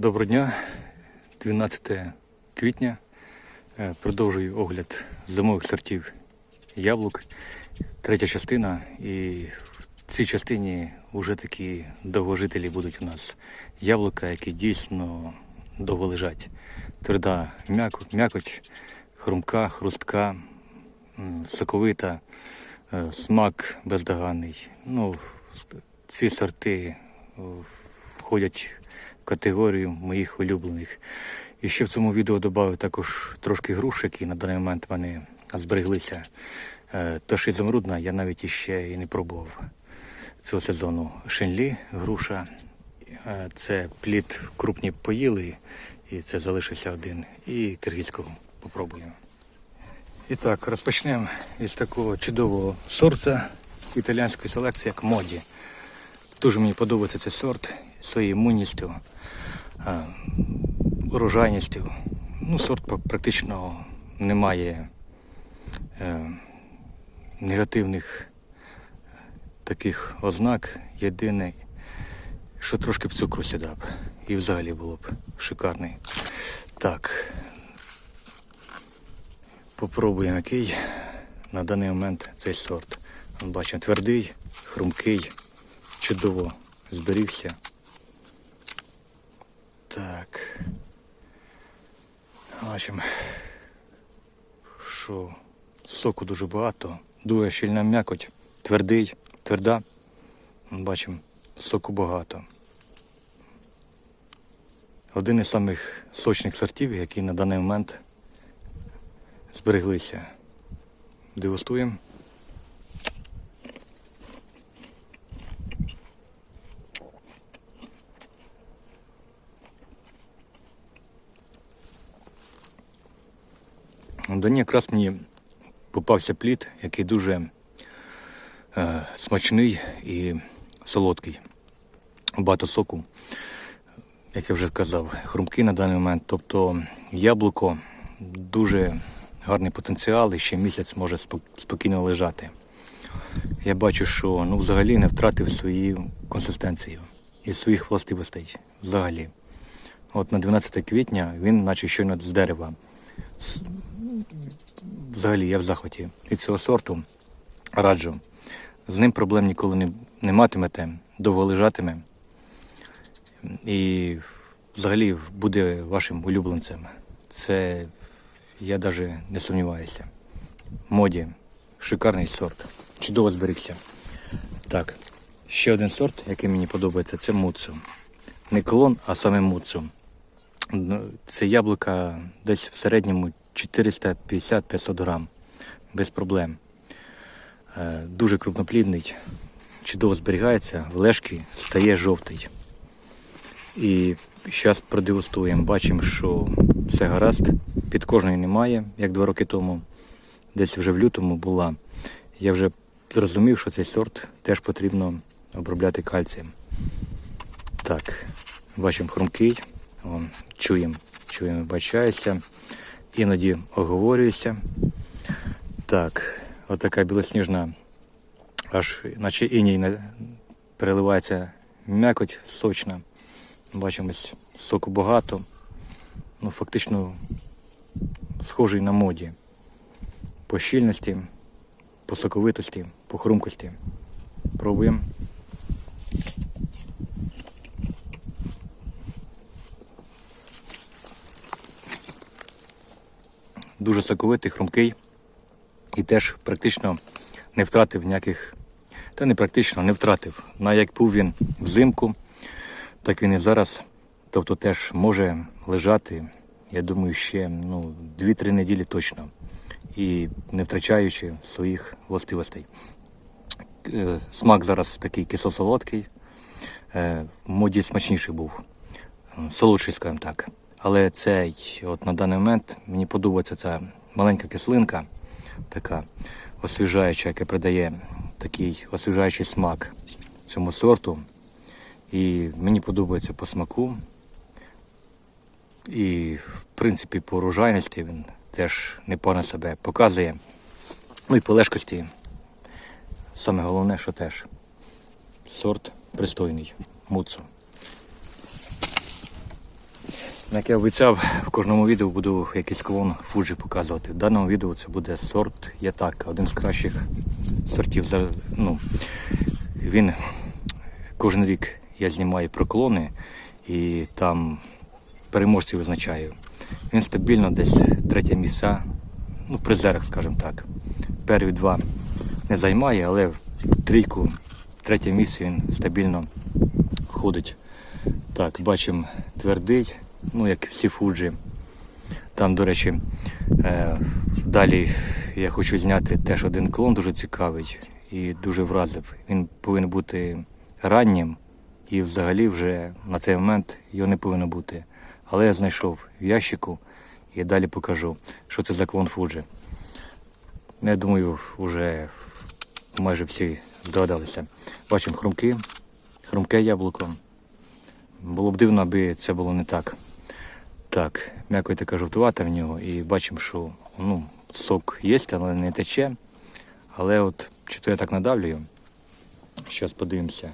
Доброго дня, 12 квітня. Е, Продовжую огляд зимових сортів яблук. Третя частина. І в цій частині вже такі довгожителі будуть у нас яблука, які дійсно довго лежать. Тверда м'якоть, хрумка, хрустка, соковита, е, смак бездоганний. Ну, ці сорти входять категорію моїх улюблених. І ще в цьому відео додав також трошки груш, які на даний момент в мене збереглися. Е, Тож ізумрудна я навіть іще і не пробував цього сезону. Шенлі, груша. Е, Це плід крупні поїли, і це залишився один. І киргизького попробуємо. І так, розпочнемо із такого чудового сорта італійської селекції, як моді. Дуже мені подобається цей сорт своєю імунністю, урожайністю. Ну, сорт практично не має е, негативних таких ознак. Єдине, що трошки б цукру сюди. І взагалі було б шикарний. Так. Попробуємо який на даний момент цей сорт. Бачимо твердий, хрумкий, чудово зберігся. Так. Бачимо, що соку дуже багато, дуже щільна м'якоть, твердий, тверда. Бачимо, соку багато. Один із самих сочних сортів, які на даний момент збереглися. Дегустуємо. Дані якраз мені попався плід, який дуже е, смачний і солодкий. Багато соку, як я вже сказав, хрумкий на даний момент. Тобто яблуко дуже гарний потенціал і ще місяць може спокійно лежати. Я бачу, що ну, взагалі не втратив свою консистенцію і своїх властивостей. Взагалі. От на 12 квітня він наче щойно з дерева взагалі я в захваті від цього сорту. Раджу. З ним проблем ніколи не, не матимете, довго лежатиме. І взагалі буде вашим улюбленцем. Це я навіть не сумніваюся. Моді, шикарний сорт. Чудово зберігся. Так, ще один сорт, який мені подобається, це муцу. Не клон, а саме муцу. Ну, Це яблука десь в середньому 450-500 грам. Без проблем. Е, Дуже крупноплідний, чудово зберігається, в лежки стає жовтий. І зараз продегустуємо. Бачимо, що все гаразд. Під кожної немає, як два роки тому. Десь вже в лютому була. Я вже зрозумів, що цей сорт теж потрібно обробляти кальцієм. Так, бачимо хрумкий. Чуємо, чуємо, бачається. Іноді оговорююся. Так, отака білосніжна, аж наче іній переливається м'якоть сочна. Бачимось, соку багато. Ну, фактично схожий на моді. По щільності, по соковитості, по хрумкості. Пробуємо. Дуже соковитий, хрумкий і теж практично не втратив ніяких, та не практично не втратив. На як був він взимку, так він і зараз. Тобто теж може лежати, я думаю, ще ну, 2-3 неділі точно. І не втрачаючи своїх властивостей. Е, Смак зараз такий кисло-солодкий, е, в моді смачніший був солодший, скажімо так. Але цей, от на даний момент мені подобається ця маленька кислинка, така освіжаюча, яка придає такий освіжаючий смак цьому сорту. І мені подобається по смаку. І, в принципі, по урожайності він теж непогано себе показує. Ну і по лежкості. Саме головне, що теж сорт пристойний, муцу. Як я обіцяв, в кожному відео буду якийсь клон Фуджі показувати. В даному відео це буде сорт Ятака, один з кращих сортів. Ну, він кожен рік я знімаю про клони і там переможців визначаю. Він стабільно десь третє місце, ну, призерах, скажімо так. Перві два не займає, але в трійку, третє місце він стабільно входить. Так, бачимо твердий, ну як всі фуджі. Там, до речі, е, далі я хочу зняти теж один клон дуже цікавий і дуже вразив. Він повинен бути раннім і взагалі вже на цей момент його не повинно бути. Але я знайшов в ящику і далі покажу, що це за клон Фуджі. Я думаю, вже майже всі здогадалися. Бачимо хрумки, хрумке яблуко. Було б дивно, аби це було не так. Так, м'яко така жовтувата в нього, і бачимо, що ну, сок є, але не тече. Але от чи то я так надавлюю. Зараз подивимося.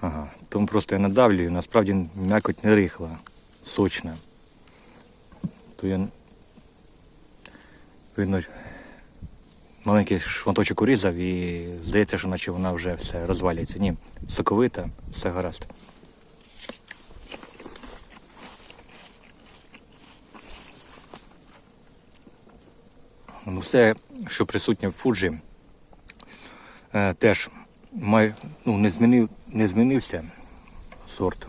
Ага, тому просто я надавлюю, насправді м'якоть не рихла, сочна. То я видно маленький шматочок урізав і здається, що наче вона вже все розвалюється. Ні, соковита, все гаразд. Ну, все, що присутнє в фуджі, е, теж май, ну, не, змінив, не змінився сорт,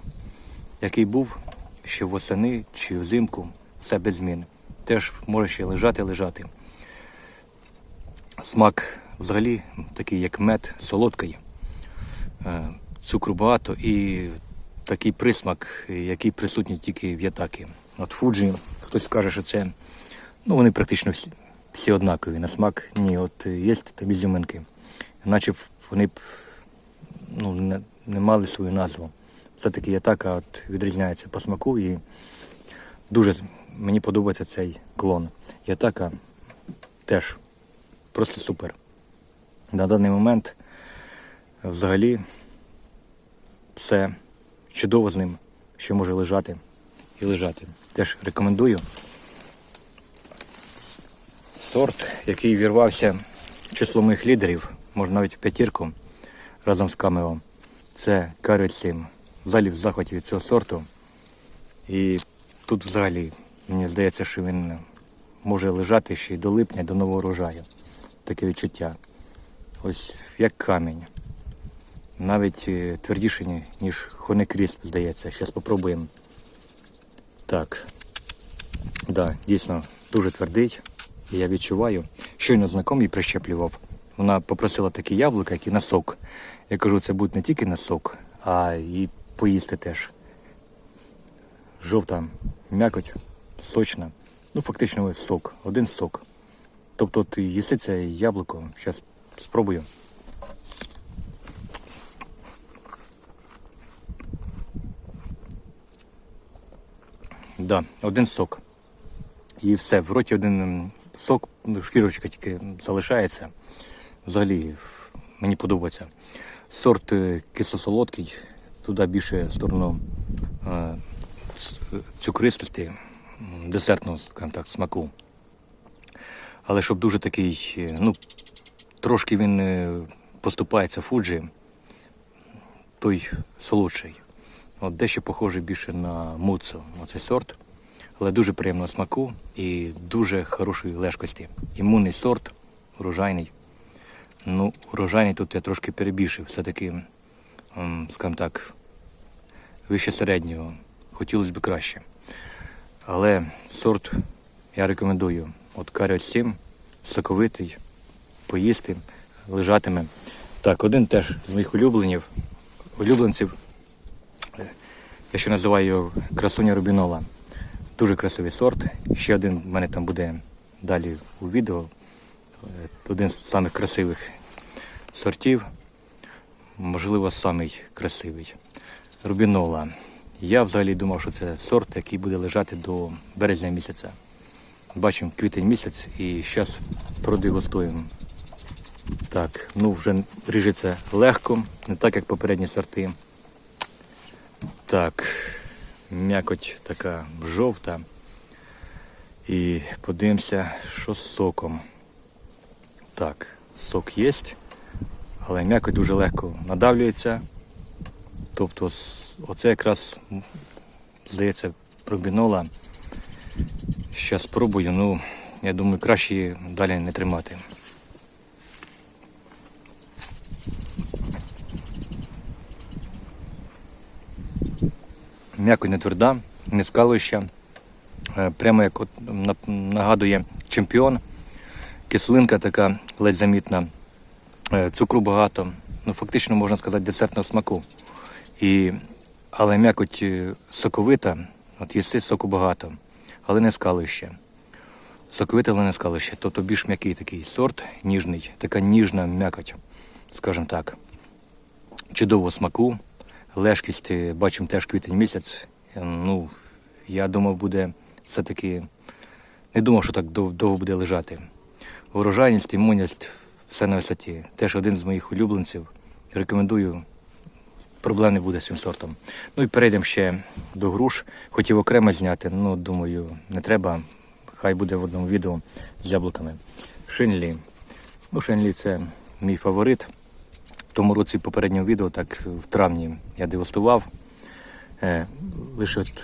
який був ще восени чи взимку, все без змін. Теж може ще лежати, лежати. Смак взагалі такий, як мед, солодкий, Е, цукру багато і такий присмак, який присутній тільки в ятакі. От фуджі, хтось каже, що це, ну вони практично всі, всі однакові на смак. Ні, от є там ізюминки. Наче б вони б ну, не, не мали свою назву. Все-таки ятака от відрізняється по смаку і дуже мені подобається цей клон. Ятака теж просто супер. На даний момент взагалі все чудово з ним, що може лежати і лежати. Теж рекомендую. Сорт, який вірвався в число моїх лідерів, може навіть в п'ятірку разом з камео. Це Карельсім. Взагалі в захваті від цього сорту. І тут взагалі мені здається, що він може лежати ще й до липня, до нового урожаю. Таке відчуття. Ось як камінь. Навіть е, твердіше, ніж Хонекрісп, здається. Зараз спробуємо. Так. Да, дійсно дуже твердий. І я відчуваю. Щойно знайомий прищеплював. Вона попросила такі яблука, які на сок. Я кажу, це буде не тільки на сок, а і поїсти теж. Жовта м'якоть, сочна. Ну, фактично сок, один сок. Тобто ти їси це яблуко, зараз спробую. Да, один сок. І все, в роті один сок, ну, шкірочка тільки залишається. Взагалі мені подобається. Сорт е, кисло-солодкий, туди більше в сторону е, цукристості, десертного так, смаку. Але щоб дуже такий, е, ну, трошки він поступається фуджі, той солодший. От дещо похожий більше на муцу, оцей сорт, але дуже приємного смаку і дуже хорошої лежкості. Імунний сорт, урожайний. Ну, урожайний тут я трошки перебільшив, все-таки, скажімо так, вище середнього. Хотілося б краще. Але сорт я рекомендую. От каріо 7, соковитий, поїсти, лежатиме. Так, один теж з моїх улюбленів, улюбленців. Е, Я ще називаю його красуня Рубінола. Дуже красивий сорт. Ще один в мене там буде далі у відео. Е, Один з самих красивих сортів. Можливо, самий красивий. Рубінола. Я взагалі думав, що це сорт, який буде лежати до березня місяця. Бачимо квітень місяць і зараз продегустуємо. Так, ну вже ріжеться легко, не так як попередні сорти. Так, М'якоть така жовта. І подивимося, що з соком. Так, сок є, але м'якоть дуже легко надавлюється. Тобто оце якраз, здається, пробінола. Зараз спробую, ну, я думаю, краще далі не тримати. М'якоть не тверда, не скалуюча. Е, Прямо як от нагадує чемпіон. Кислинка така ледь замітна. Е, Цукру багато. Ну, фактично можна сказати десертного смаку. І, але м'якоть е, соковита, от їсти соку багато, але не скалуще. Соковите, але не скалуще. Тобто більш м'який такий сорт, ніжний, така ніжна м'якоть, скажімо так. Чудового смаку. Лежкість, бачимо теж квітень місяць. Е, Ну, я думав, буде все-таки. Не думав, що так довго буде лежати. Урожайність, імунність, все на висоті. Теж один з моїх улюбленців. Рекомендую. Проблем не буде з цим сортом. Ну і перейдемо ще до груш. Хотів окремо зняти, ну думаю, не треба. Хай буде в одному відео з яблуками. Шинлі. Ну, Шинлі це мій фаворит. Тому році в попередньому відео, так в травні я дегустував. Е, лише от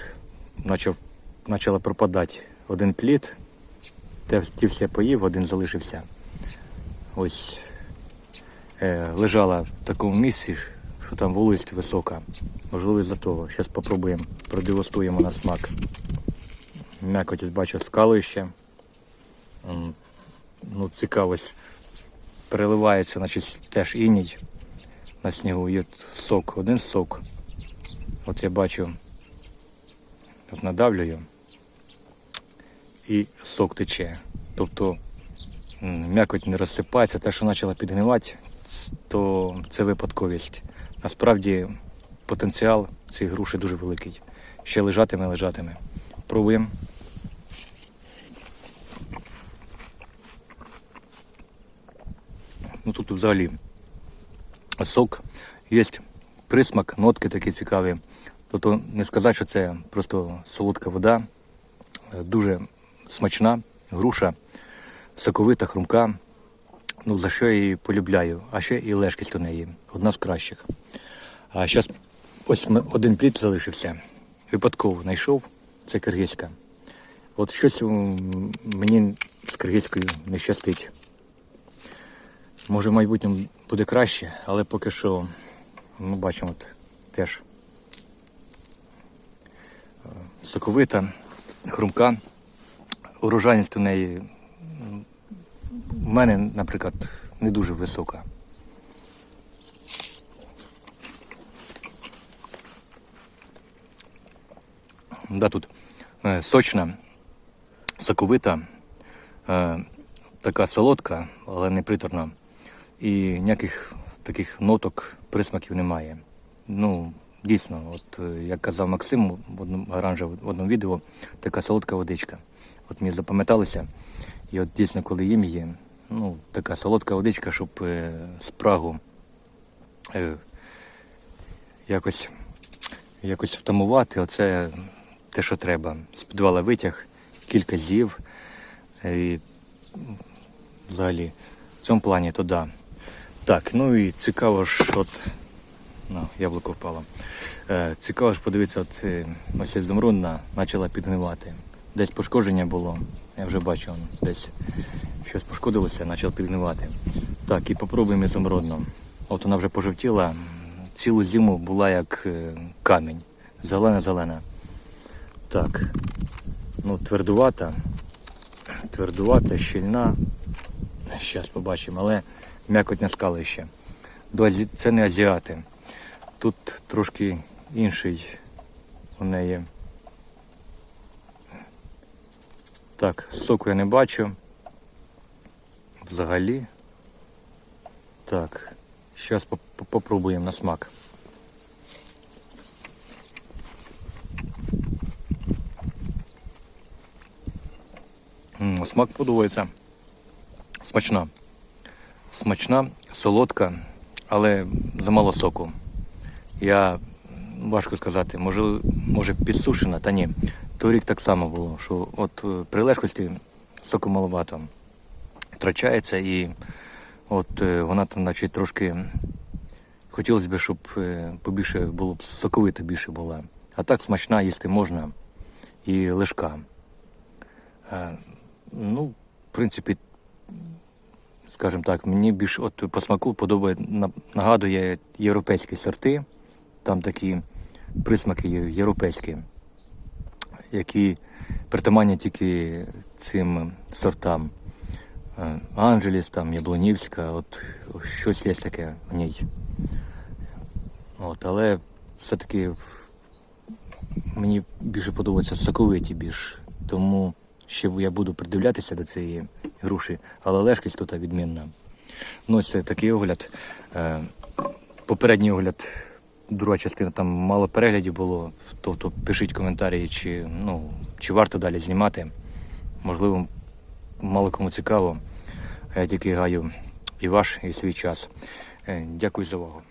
почав, почала пропадати один плід. Ті все поїв, один залишився. Ось е, лежала в такому місці, що там вологість висока. Можливо, із-за того. Зараз спробуємо, продегустуємо на смак. М'якоть, бачу, скалуще. М, Ну, цікавость. Переливається, значить, теж іній на снігу. Є сок, один сок. От я бачу, от надавлюю і сок тече. Тобто м'якоть не розсипається, те, що почала підгнивати, то це випадковість. Насправді потенціал цієї груші дуже великий. Ще лежатиме, лежатиме. Пробуємо. Ну тут взагалі сок, є присмак, нотки такі цікаві. Тобто не сказати, що це просто солодка вода, Е, дуже смачна груша, соковита, хрумка. Ну, за що я її полюбляю. А ще і лежкість у неї. Одна з кращих. А зараз ось один плід залишився. Випадково знайшов. Це киргизька. От щось мені з киргизькою не щастить. Може в майбутньому буде краще, але поки що ми бачимо от, теж е, соковита, хрумка. Урожайність у неї в мене, наприклад, не дуже висока. Да, тут е, сочна, соковита, е, така солодка, але не приторна. І ніяких таких ноток, присмаків немає. Ну, дійсно, от е, як казав Максим в одному оранжев в одному відео, така солодка водичка. От мені запам'яталося. І от дійсно, коли їм її, ну, така солодка водичка, щоб е, спрагу е, якось, якось втамувати, оце те, що треба. З підвала витяг, кілька з'їв. е, І взагалі в цьому плані то да. Так, ну і цікаво ж, от на яблуко впало. Е, цікаво ж подивитися, от е, ось ізумрудна почала підгнивати. Десь пошкодження було, я вже бачу, десь щось пошкодилося, почав підгнивати. Так, і попробуємо ізумрудну. От вона вже пожовтіла, цілу зиму була як е, камінь. Зелена-зелена. Так, ну твердувата, твердувата, щільна. Зараз побачимо, але м'якоть не скали ще. Це не азіати. Тут трошки інший у неї. Так, соку я не бачу. Взагалі. Так, зараз попробуємо на смак. Смак подобається. Смачна. Смачна, солодка, але замало соку. Я важко сказати. Може, може підсушена, та ні. Торік так само було, що от е, при лежкості соку маловато втрачається і от е, вона там наче трошки хотілося б, щоб е, побільше було б соковита більше була. А так смачна їсти можна і лежка. Ну, в принципі, скажімо так, мені більш от по смаку подобає, нагадує європейські сорти. Там такі присмаки європейські, які притаманні тільки цим сортам. Е, Анджеліс, там, Яблонівська, от щось є таке в ній. От, але все-таки мені більше подобається соковиті більш. Тому ще я буду придивлятися до цієї груші, але лежкість тут відмінна. Ну, ось це такий огляд. Е, Попередній огляд, друга частина, там мало переглядів було. Тобто пишіть коментарі, чи, ну, чи варто далі знімати. Можливо, мало кому цікаво. Я тільки гаю і ваш, і свій час. Е, Дякую за увагу.